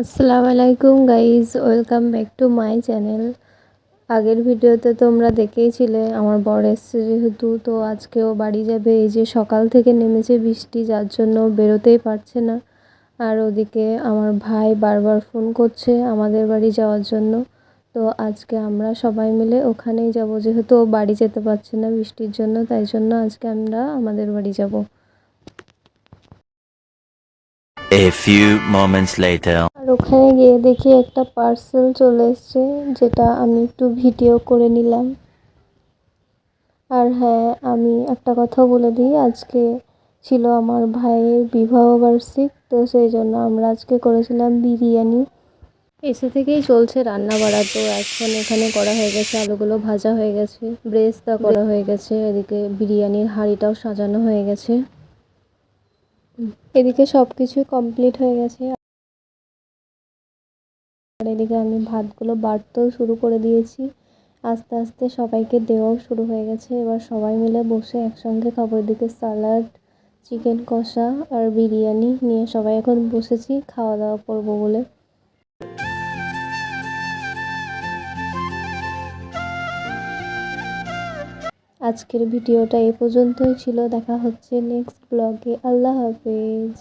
আসসালামু আলাইকুম guys, welcome back to my channel. আগের ভিডিওতে তোমরা দেখেইছিলে আমার বর এসছে যেহেতু, তো আজকেও বাড়ি যাবে। এই যে সকাল থেকে নেমেছে বৃষ্টি, যার জন্য বেরোতেই পারছে না। আর ওদিকে আমার ভাই বারবার ফোন করছে আমাদের বাড়ি যাওয়ার জন্য। তো আজকে আমরা সবাই মিলে ওখানেই যাব। যেহেতু ও বাড়ি যেতে পারছে না বৃষ্টির জন্য, তাই জন্য আজকে আমরা আমাদের বাড়ি যাব। A few moments later. আর ওখানে গিয়ে দেখি একটা পার্সেল চলে এসছে, যেটা আমি একটু ভিডিও করে নিলাম। আর হ্যাঁ আমি একটা কথা বলে দিই, আজকে ছিল আমার ভাইয়ের বিবাহ বার্ষিক, তো সেই জন্য আমরা আজকে করেছিলাম বিরিয়ানি। এসে থেকেই চলছে রান্না বাড়া তো এখন এখানে করা হয়ে গেছে, আলুগুলো ভাজা হয়ে গেছে, ব্রেস্তা করা হয়ে গেছে, এদিকে বিরিয়ানির হাঁড়িটাও সাজানো হয়ে গেছে। এদিকে সব কিছুই কমপ্লিট হয়ে গেছে। আর এদিকে আমি ভাতগুলো বাড়তেও শুরু করে দিয়েছি। আস্তে আস্তে সবাইকে দেওয়াও শুরু হয়ে গেছে। এবার সবাই মিলে বসে একসঙ্গে খাব। এদিকে স্যালাড চিকেন কষা আর বিরিয়ানি নিয়ে সবাই এখন বসেছি খাওয়া দাওয়া করব বলে। আজকের ভিডিওটা এ পর্যন্তই ছিল। দেখা হচ্ছে নেক্সট ব্লগে। আল্লাহ হাফেজ।